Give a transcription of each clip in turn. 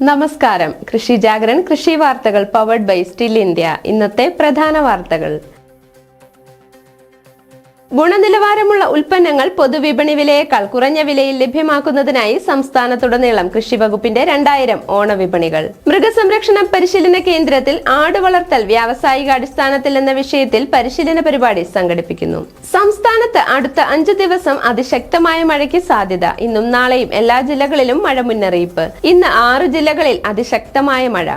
നമസ്കാരം. കൃഷി ജാഗരൺ കൃഷി വാർത്തകൾ പവർഡ് ബൈ സ്റ്റിൽ ഇന്ത്യ ഇന്നത്തെ പ്രധാന വാർത്തകൾ. ഗുണനിലവാരമുള്ള ഉൽപ്പന്നങ്ങൾ പൊതുവിപണി വിലയേക്കാൾ കുറഞ്ഞ വിലയിൽ ലഭ്യമാക്കുന്നതിനായി സംസ്ഥാനത്തുടനീളം കൃഷി വകുപ്പിന്റെ രണ്ടായിരം ഓണവിപണികൾ. മൃഗസംരക്ഷണ പരിശീലന കേന്ദ്രത്തിൽ ആട് വളർത്തൽ വ്യാവസായിക അടിസ്ഥാനത്തിൽ എന്ന വിഷയത്തിൽ പരിശീലന പരിപാടി സംഘടിപ്പിക്കുന്നു. സംസ്ഥാനത്ത് അടുത്ത അഞ്ചു ദിവസം അതിശക്തമായ മഴയ്ക്ക് സാധ്യത. ഇന്നും നാളെയും എല്ലാ ജില്ലകളിലും മഴ മുന്നറിയിപ്പ്. ഇന്ന് ആറ് ജില്ലകളിൽ അതിശക്തമായ മഴ.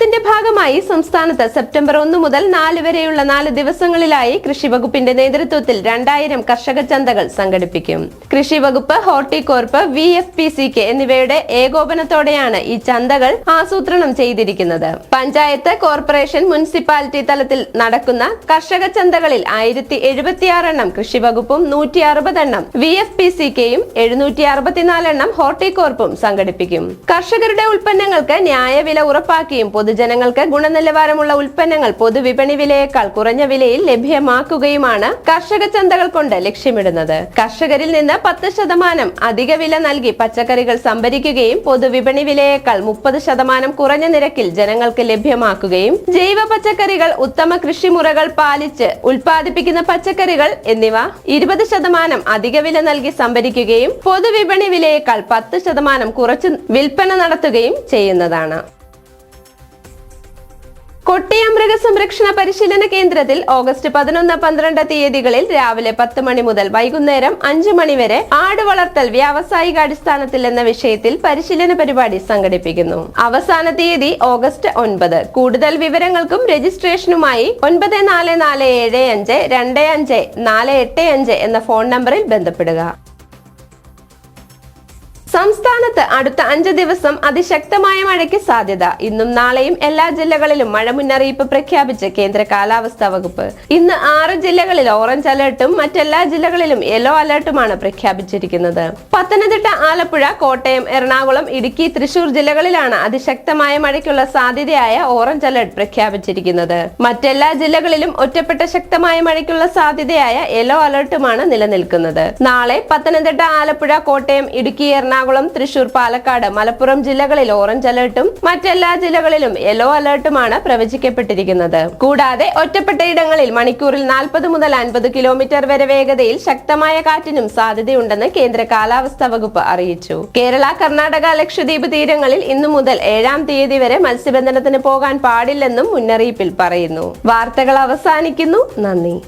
ഓണത്തിന്റെ ഭാഗമായി സംസ്ഥാനത്ത് സെപ്റ്റംബർ ഒന്ന് മുതൽ നാല് വരെയുള്ള നാല് ദിവസങ്ങളിലായി കൃഷി വകുപ്പിന്റെ നേതൃത്വത്തിൽ രണ്ടായിരം കർഷക ചന്തകൾ സംഘടിപ്പിക്കും. കൃഷി വകുപ്പ് Horticorp V F P C K എന്നിവയുടെ ഏകോപനത്തോടെയാണ് ഈ ചന്തകൾ ആസൂത്രണം ചെയ്തിരിക്കുന്നത്. പഞ്ചായത്ത് കോർപ്പറേഷൻ മുനിസിപ്പാലിറ്റി തലത്തിൽ നടക്കുന്ന കർഷക ചന്തകളിൽ ആയിരത്തി എഴുപത്തിയാറെണ്ണം കൃഷി വകുപ്പും നൂറ്റി അറുപതെണ്ണം വി എഫ് പി സി കെയും എഴുന്നൂറ്റി അറുപത്തിനാലെണ്ണം ഹോർട്ടികോർപ്പും സംഘടിപ്പിക്കും. കർഷകരുടെ ഉൽപ്പന്നങ്ങൾക്ക് ന്യായവില ഉറപ്പാക്കിയും പൊതുജനങ്ങൾക്ക് ഗുണനിലവാരമുള്ള ഉൽപ്പന്നങ്ങൾ പൊതുവിപണി വിലയേക്കാൾ കുറഞ്ഞ വിലയിൽ ലഭ്യമാക്കുകയുമാണ് കർഷക ചന്തകൾ കൊണ്ട് ലക്ഷ്യമിടുന്നത്. കർഷകരിൽ നിന്ന് പത്ത് ശതമാനം അധിക വില നൽകി പച്ചക്കറികൾ സംഭരിക്കുകയും പൊതുവിപണി വിലയേക്കാൾ മുപ്പത് ശതമാനം കുറഞ്ഞ നിരക്കിൽ ജനങ്ങൾക്ക് ലഭ്യമാക്കുകയും ജൈവ പച്ചക്കറികൾ ഉത്തമ കൃഷിമുറകൾ പാലിച്ച് ഉൽപ്പാദിപ്പിക്കുന്ന പച്ചക്കറികൾ എന്നിവ ഇരുപത് ശതമാനം അധിക വില നൽകി സംഭരിക്കുകയും പൊതുവിപണി വിലയേക്കാൾ പത്ത് ശതമാനം കുറച്ച് വിൽപ്പന നടത്തുകയും ചെയ്യുന്നതാണ്. കൊട്ടിയം മൃഗസംരക്ഷണ പരിശീലന കേന്ദ്രത്തിൽ ഓഗസ്റ്റ് പതിനൊന്ന് പന്ത്രണ്ട് തീയതികളിൽ രാവിലെ പത്ത് മണി മുതൽ വൈകുന്നേരം അഞ്ചു മണി വരെ ആട് വളർത്തൽ വ്യാവസായിക അടിസ്ഥാനത്തിൽ എന്ന വിഷയത്തിൽ പരിശീലന പരിപാടി സംഘടിപ്പിക്കുന്നു. അവസാന തീയതി ഓഗസ്റ്റ് ഒൻപത്. കൂടുതൽ വിവരങ്ങൾക്കും രജിസ്ട്രേഷനുമായി ഒൻപത് നാല് നാല് ഏഴ് അഞ്ച് രണ്ട് അഞ്ച് നാല് എട്ട് അഞ്ച് എന്ന ഫോൺ നമ്പറിൽ ബന്ധപ്പെടുക. സംസ്ഥാനത്ത് അടുത്ത അഞ്ച് ദിവസം അതിശക്തമായ മഴയ്ക്ക് സാധ്യത. ഇന്നും നാളെയും എല്ലാ ജില്ലകളിലും മഴ മുന്നറിയിപ്പ് പ്രഖ്യാപിച്ച് കേന്ദ്ര കാലാവസ്ഥാ വകുപ്പ്. ഇന്ന് ആറ് ജില്ലകളിൽ ഓറഞ്ച് അലർട്ടും മറ്റെല്ലാ ജില്ലകളിലും യെല്ലോ അലർട്ടുമാണ് പ്രഖ്യാപിച്ചിരിക്കുന്നത്. പത്തനംതിട്ട ആലപ്പുഴ കോട്ടയം എറണാകുളം ഇടുക്കി തൃശൂർ ജില്ലകളിലാണ് അതിശക്തമായ മഴയ്ക്കുള്ള സാധ്യതയായ ഓറഞ്ച് അലർട്ട് പ്രഖ്യാപിച്ചിരിക്കുന്നത്. മറ്റെല്ലാ ജില്ലകളിലും ഒറ്റപ്പെട്ട ശക്തമായ മഴയ്ക്കുള്ള സാധ്യതയായ യെല്ലോ അലർട്ടുമാണ് നിലനിൽക്കുന്നത്. നാളെ പത്തനംതിട്ട ആലപ്പുഴ കോട്ടയം ഇടുക്കി എറണാകുളം എറണാകുളം തൃശൂർ പാലക്കാട് മലപ്പുറം ജില്ലകളിൽ ഓറഞ്ച് അലർട്ടും മറ്റെല്ലാ ജില്ലകളിലും യെല്ലോ അലർട്ടുമാണ് പ്രവചിക്കപ്പെട്ടിരിക്കുന്നത്. കൂടാതെ ഒറ്റപ്പെട്ടയിടങ്ങളിൽ മണിക്കൂറിൽ നാൽപ്പത് മുതൽ അൻപത് കിലോമീറ്റർ വരെ വേഗതയിൽ ശക്തമായ കാറ്റിനും സാധ്യതയുണ്ടെന്ന് കേന്ദ്ര കാലാവസ്ഥാ വകുപ്പ് അറിയിച്ചു. കേരള കർണാടക ലക്ഷദ്വീപ് തീരങ്ങളിൽ ഇന്നു മുതൽ ഏഴാം തീയതി വരെ മത്സ്യബന്ധനത്തിന് പോകാൻ പാടില്ലെന്നും മുന്നറിയിപ്പിൽ പറയുന്നു. വാർത്തകൾ അവസാനിക്കുന്നു. നന്ദി.